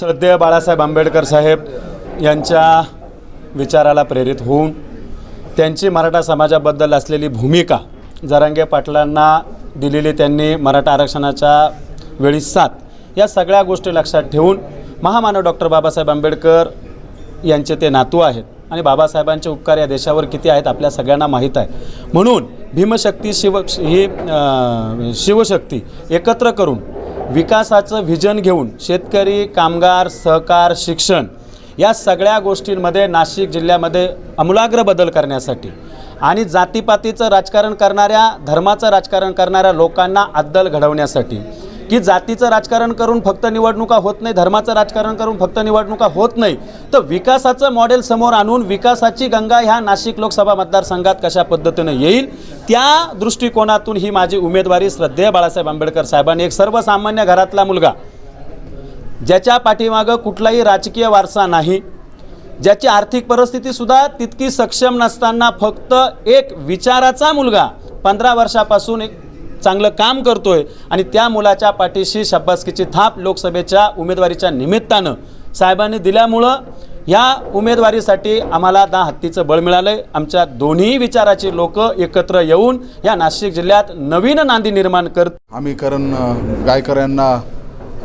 श्रद्धेय बाळासाहेब आंबेडकर साहेब यांच्या विचाराला प्रेरित होऊन त्यांची मराठा समाजाबद्दल असलेली भूमिका जरांगे पाटलांना दिलेली त्यांनी मराठा आरक्षणाच्या वेळी साथ या सगळ्या गोष्टी लक्षात ठेवून महामानव डॉक्टर बाबासाहेब आंबेडकर यांचे ते नातू आहेत आणि बाबासाहेबांचे उपकार या देशावर किती आहेत आपल्या सगळ्यांना माहीत आहे. म्हणून भीमशक्ती शिव ही शिवशक्ती एकत्र करून विकासाचं व्हिजन घेऊन शेतकरी कामगार सहकार शिक्षण या सगळ्या गोष्टींमध्ये नाशिक जिल्ह्यामध्ये आमूलाग्र बदल करण्यासाठी आणि जातीपातीचं राजकारण करणाऱ्या धर्माचं राजकारण करणाऱ्या लोकांना अद्दल घडवण्यासाठी की जातीचं राजकारण करून फक्त निवडणुका होत नाही धर्माचं राजकारण करून फक्त निवडणुका होत नाही तर विकासाचं मॉडेल समोर आणून विकासाची गंगा ह्या नाशिक लोकसभा मतदारसंघात कशा पद्धतीनं येईल त्या दृष्टिकोनातून ही माझी उमेदवारी श्रद्धेय बाळासाहेब आंबेडकर साहेबांनी एक सर्वसामान्य घरातला मुलगा ज्याच्या पाठीमागं कुठलाही राजकीय वारसा नाही ज्याची आर्थिक परिस्थितीसुद्धा तितकी सक्षम नसताना फक्त एक विचाराचा मुलगा पंधरा वर्षापासून एक चांगलं काम करतोय आणि त्या मुलाच्या पाठीशी शब्बासकीची थाप लोकसभेच्या उमेदवारीच्या निमित्तानं साहेबांनी दिल्यामुळं या उमेदवारीसाठी आम्हाला दहा हत्तीचं बळ मिळालं आहे आमच्या दोन्ही विचाराची लोक एकत्र येऊन या नाशिक जिल्ह्यात नवीन नांदी निर्माण करत आम्ही करण गायकर यांना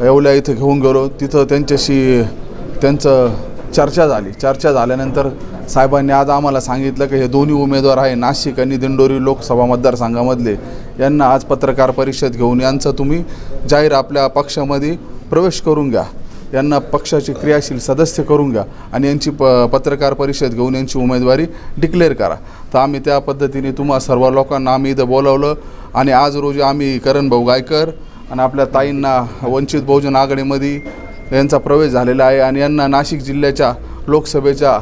येवल्या इथं घेऊन गेलो. तिथं त्यांच्याशी त्यांचं चर्चा झाली. चर्चा झाल्यानंतर साहेबांनी आज आम्हाला सांगितलं की हे दोन्ही उमेदवार आहे नाशिक आणि दिंडोरी लोकसभा मतदारसंघामधले. यांना आज पत्रकार परिषद घेऊन यांचं तुम्ही जाहीर आपल्या पक्षामध्ये प्रवेश करून घ्या. यांना पक्षाचे क्रियाशील सदस्य करून घ्या आणि यांची प पत्रकार परिषद घेऊन यांची उमेदवारी डिक्लेअर करा. तर आम्ही त्या पद्धतीने तुम्हा सर्व लोकांना आम्ही इथं बोलावलं आणि आज रोजी आम्ही करण भाऊ गायकर आणि आपल्या ताईंना वंचित बहुजन आघाडीमध्ये यांचा प्रवेश झालेला आहे आणि यांना नाशिक जिल्ह्याच्या लोकसभेच्या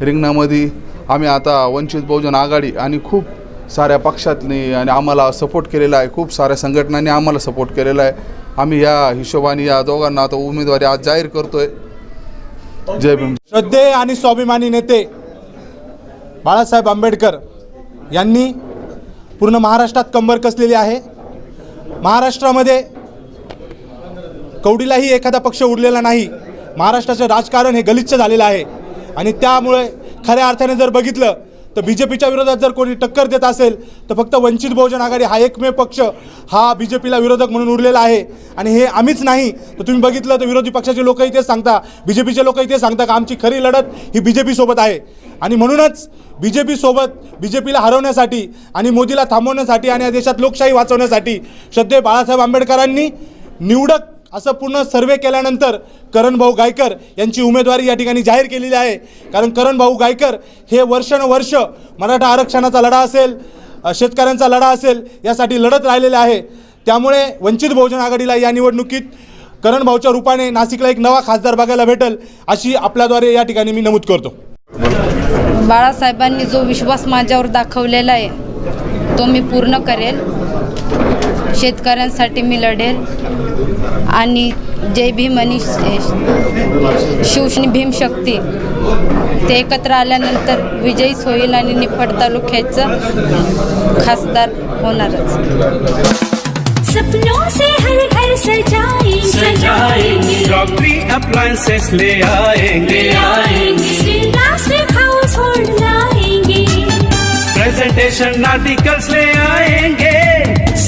रिंगणामध्ये आम्ही आता वंचित बहुजन आघाडी आणि खूप साऱ्या पक्षातनी आणि आम्हाला सपोर्ट केलेला आहे. खूप साऱ्या संघटनांनी आम्हाला सपोर्ट केलेला आहे. आम्ही या हिशोबाने या दोघांना आता उमेदवारी आज जाहीर करतोय. जय भीम. श्रद्धे आणि स्वाभिमानी नेते बाळासाहेब आंबेडकर यांनी पूर्ण महाराष्ट्रात कंबर कसलेली आहे. महाराष्ट्रामध्ये कवडीलाही एखादा पक्ष उरलेला नाही. महाराष्ट्राचं राजकारण हे गलिच्छ झालेलं आहे. आणि त्यामुळे खऱ्या अर्थाने जर बघितलं तर बी जे पीच्या विरोधात जर कोणी टक्कर देत असेल तर फक्त वंचित बहुजन आघाडी हा एकमेव पक्ष हा बी जे पीला विरोधक म्हणून उरलेला आहे. आणि हे आम्हीच नाही तर तुम्ही बघितलं तर विरोधी पक्षाचे लोकही तेच सांगता. बी जे पीचे लोकही तेच सांगता का आमची खरी लढत ही बी जे पीसोबत आहे. आणि म्हणूनच बी जे पीसोबत बी जे पीला हरवण्यासाठी आणि मोदीला थांबवण्यासाठी आणि या देशात लोकशाही वाचवण्यासाठी श्रद्धेय बाळासाहेब आंबेडकरांनी निवडक असं पूर्ण सर्वे केल्यानंतर करण भाऊ गायकर यांची उमेदवारी या ठिकाणी जाहीर केलेली आहे. कारण करण भाऊ गायकर हे वर्षानुवर्ष मराठा आरक्षणाचा लढा असेल शेतकऱ्यांचा लढा असेल यासाठी लढत राहिलेले आहे. त्यामुळे वंचित बहुजन आघाडीला या निवडणुकीत करण भाऊच्या रूपाने नाशिकला एक नवा खासदार बघायला भेटेल अशी आपल्याद्वारे या ठिकाणी मी नमूद करतो. बाळासाहेबांनी जो विश्वास माझ्यावर दाखवलेला आहे तो मी पूर्ण करेल. शेतकऱ्यांसाठी मी लढेल. आणि जय भीम आणि शिवशनी भीमशक्ती ते एकत्र आल्यानंतर विजयीच होईल आणि निफाड तालुक्याचं खासदार होणारच. सपनों से हर घर सजाएंगे. सजाएंगे. डॉक्टरी अप्लायंसेस ले आएंगे. आएंगे. श्री राष्ट्र हाउस होल्ड लाएंगे. प्रेजेंटेशन आर्टिकल्स ले आएंगे.